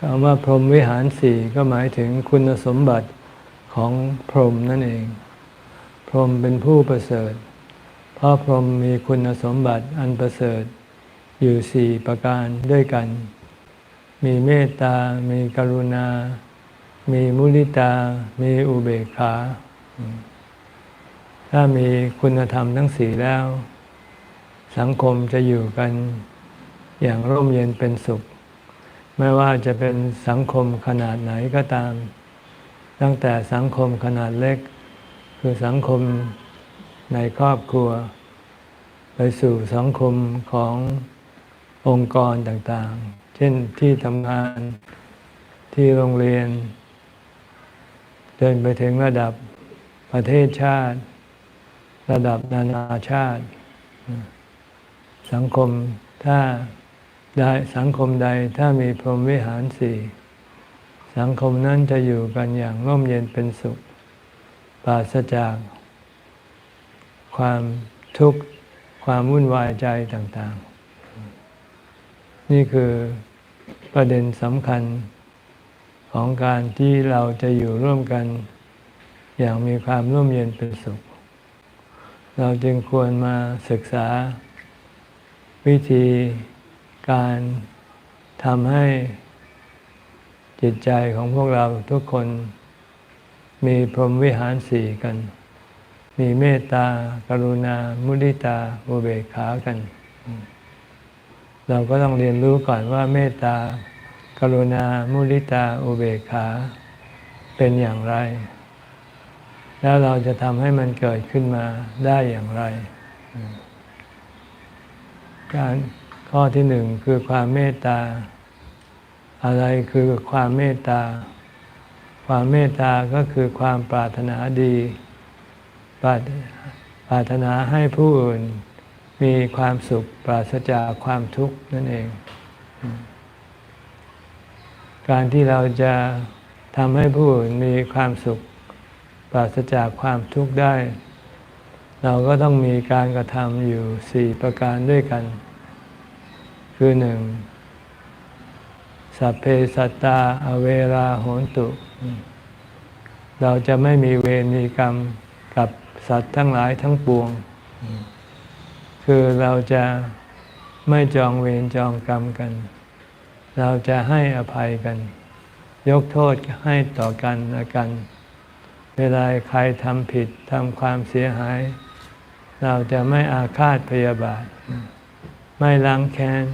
คำว่าพรหมวิหารสี่ก็หมายถึงคุณสมบัติของพรหมนั่นเอง พรหมเป็นผู้ประเสริฐ เพราะพรหมมีคุณสมบัติอันประเสริฐ อยู่สี่ประการด้วยกัน มีเมตตา มีกรุณา มีมุนิตา มีอุเบกขา ถ้ามีคุณธรรมทั้งสี่แล้ว สังคมจะอยู่กันอย่างร่มเย็นเป็นสุข ไม่ว่าจะเป็นสังคมขนาดไหนก็ตาม ตั้งแต่สังคมขนาดเล็ก คือสังคมในครอบครัว ไปสู่สังคมขององค์กรต่างๆ เช่นที่ทำงานที่โรงเรียนเดินไปถึงระดับประเทศชาติ ระดับนานาชาติ สังคมถ้า ได้สังคมใดถ้ามีพรหมวิหารสี่สังคมนั้นจะอยู่กันอย่างร่มเย็นเป็นสุข ปราศจาก ความทุกข์ความวุ่นวายใจต่าง ๆ นี่คือประเด็นสำคัญของการที่เราจะอยู่ร่วมกันอย่างมีความร่มเย็นเป็นสุข เราจึงควรมาศึกษาวิธี การทำให้จิตใจของพวกเราทุกคน มีพรหมวิหารสี่กัน มีเมตตากรุณา มุทิตาอุเบกขากัน เราก็ต้องเรียนรู้ก่อนว่าเมตตากรุณา มุทิตาอุเบกขาเป็นอย่างไร แล้วเราจะทำให้มันเกิดขึ้นมาได้อย่างไร การ ข้อที่หนึ่งคือความเมตตา อะไรคือความเมตตา ความเมตตาก็คือความปรารถนาดี ปรารถนาให้ผู้อื่นมีความสุขปราศจากความทุกข์นั่นเอง การที่เราจะทำให้ผู้อื่นมีความสุขปราศจากความทุกข์ได้ เราก็ต้องมีการกระทำอยู่สี่ประการด้วยกัน คือหนึ่งสัพเพสัตตาอเวราโหนตุ เราจะไม่มีเวรมีกรรมกับสัตว์ทั้งหลายทั้งปวง คือเราจะไม่จองเวรจองกรรมกัน เราจะให้อภัยกัน ยกโทษให้ต่อกันละกัน เวลาใครทำผิดทำความเสียหาย เราจะไม่อาฆาตพยาบาท ไม่ล้างแค้น